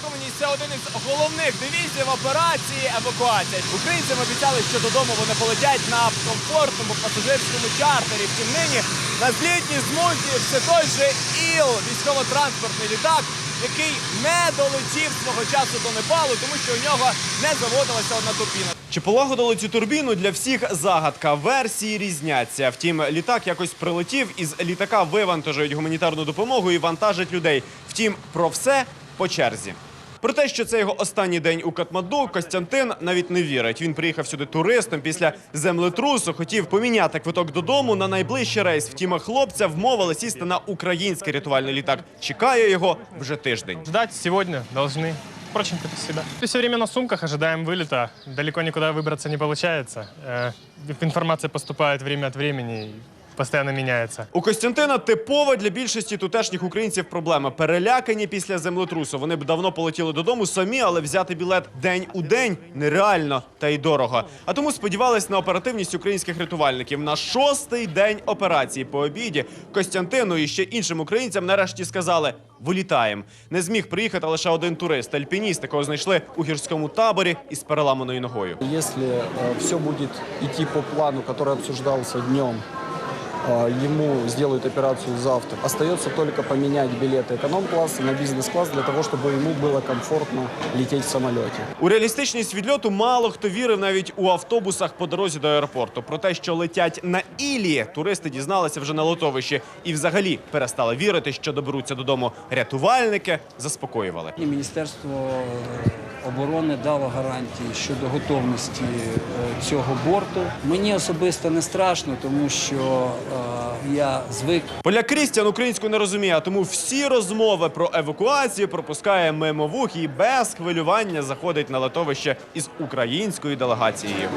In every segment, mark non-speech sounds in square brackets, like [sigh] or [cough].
очікуваність це один із головних девізів операції евакуація. Українцям обіцяли, що додому вони полетять на комфортному пасажирському чартері. Втім, нині на злітній змузі все той же ІЛ, військово-транспортний літак, який не долетів свого часу до Непалу, тому що у нього не заводилася одна турбіна. Чи полагодили цю турбіну для всіх загадка? Версії різняться. Втім, літак якось прилетів, із літака вивантажують гуманітарну допомогу і вантажать людей. Втім, про все по черзі. Про те, що це його останній день у Катманду, Костянтин навіть не вірить. Він приїхав сюди туристом після землетрусу, хотів поміняти квиток додому на найближчий рейс. Втім, хлопця вмовили сісти на український рятувальний літак. Чекає його вже тиждень. Ждать сегодня должны. Впрочем, как и всегда. Все время на сумках ожидаем вылета. Далеко никуда выбраться не получается. Э, Информация поступает время от времени и постоянно меняется. У Костянтина типова для більшості тутешніх українців проблема. Перелякані після землетрусу. Вони б давно полетіли додому самі, але взяти білет день у день нереально та й дорого. А тому сподівались на оперативність українських рятувальників. На шостий день операції по обіді Костянтину і ще іншим українцям нарешті сказали: вилітаємо. Не зміг приїхати лише один турист, альпініст, якого знайшли у гірському таборі із переламаною ногою. Если все будет идти по плану, который обсуждался днем, ему сделают операцию завтра. Остается только поменять билеты эконом-класса на бизнес-класс для того, чтобы ему было комфортно лететь в самолете. У реалістичність відльоту мало хто вірив навіть у автобусах по дорозі до аеропорту. Про те, що летять на Ілі, туристи дізналися вже на лотовищі і взагалі перестали вірити, що доберуться додому. Рятувальники заспокоювали. І Міністерство е, оборони дало гарантії щодо готовності е, цього борту. Мені особисто не страшно, тому що е, я звик Поляк Крістіан українську не розуміє, а тому всі розмови про евакуацію пропускає мимо вух і без хвилювання заходить на летовище із українською делегацією.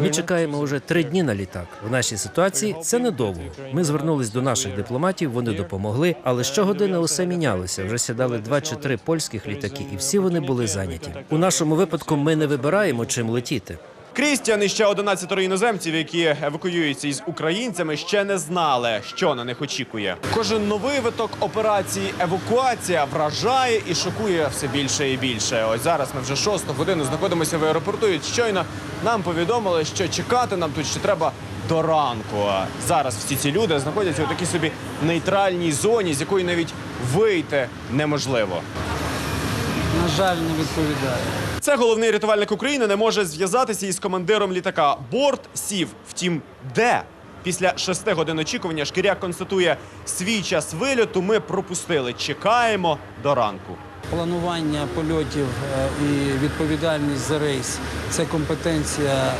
Ми чекаємо уже три дні на літак. В нашій ситуації це недовго. Ми звернулись до наших дипломатів, вони допомогли, але щогодини усе мінялося. Вже сідали два чи три польських літаки, і всі вони були зайняті. У нашому випадку ми не вибираємо чим летіти. Крістіан і ще 11 іноземців, які евакуюються із українцями, ще не знали, що на них очікує. Кожен новий виток операції евакуація вражає і шокує все більше і більше. Ось зараз ми вже шосту годину знаходимося в аеропорту. І щойно нам повідомили, що чекати нам тут ще треба до ранку. Зараз всі ці люди знаходяться у такій собі нейтральній зоні, з якої навіть вийти неможливо. на жаль не відповідає. Це головний рятувальник України не може зв'язатися із командиром літака. Борт сів. Втім, де? Після шести годин очікування шкіряк констатує свій час вильоту. Ми пропустили. Чекаємо до ранку. Планування польотів е, і відповідальність за рейс це компетенція е,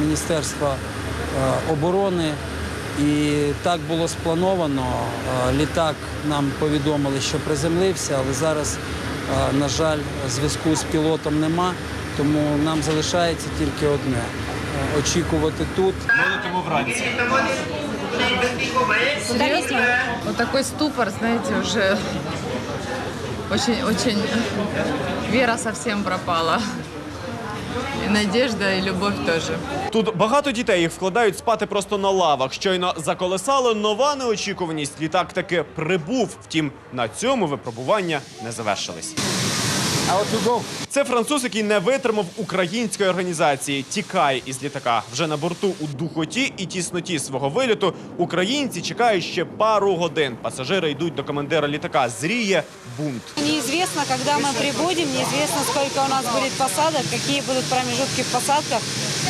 Міністерства е, оборони. І так було сплановано. Літак нам повідомили, що приземлився, але зараз, на жаль, зв'язку з пілотом нема, тому нам залишається тільки одне е, очікувати тут. Молотимо вранці. Серйозно? Отакий ступор, знаєте, вже дуже віра вера совсем пропала. И і любов теж. Тут багато дітей їх вкладають спати просто на лавах. Щойно заколесало нова неочікуваність. Літак таки прибув. Втім, на цьому випробування не завершились. Це француз, який не витримав української організації. Тікає із літака. Вже на борту у духоті і тісноті свого виліту. Українці чекають ще пару годин. Пасажири йдуть до командира літака. Зріє бунт. Неизвестно, когда мы прибудем, неизвестно, сколько у нас будет посадок, какие будут промежутки в посадках.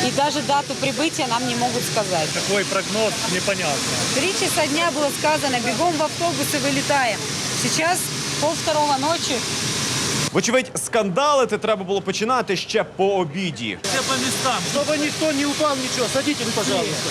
И даже дату прибытия нам не могут сказать. Какой прогноз, непонятно. Три часа дня было сказано, бегом в автобус и вылетаем. Сейчас пол второго ночи. Вочевидь, скандалити треба було починати ще по обіді. Все по містам. Щоб ніхто не упав, нічого. Садіть ви, пожалуйста.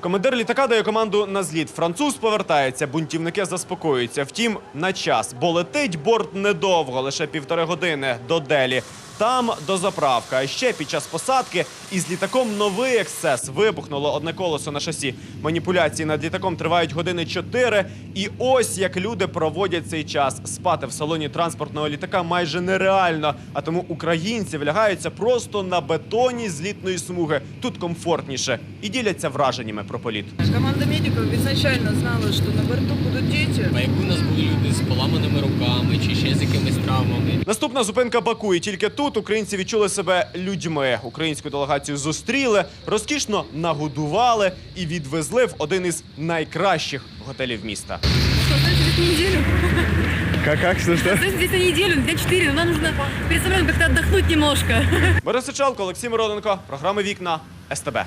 Командир літака дає команду на зліт. Француз повертається, бунтівники заспокоюються. Втім, на час, бо летить борт недовго, лише півтори години до Делі. Там дозаправка. А ще під час посадки із літаком новий ексцес. Вибухнуло одне колесо на шасі. Маніпуляції над літаком тривають години чотири. І ось як люди проводять цей час. Спати в салоні транспортного літака майже нереально. А тому українці влягаються просто на бетоні злітної смуги. Тут комфортніше і діляться враженнями про політ. Команда медиков изначально знала, что на борту будут дети. А яку у нас були люди з поламаними руками чи ще з якимись травмами. Наступна зупинка Баку, і тільки тут українці відчули себе людьми. Українську делегацію зустріли, розкішно нагодували і відвезли в один із найкращих готелів міста. [laughs] Как, как, что, что? Останемся здесь на неделю, дня 4, но Нам нужно перед самолетом как-то отдохнуть немножко. [laughs] Борис Сичалко, Олексій Мироненко, програми Вікна СТБ.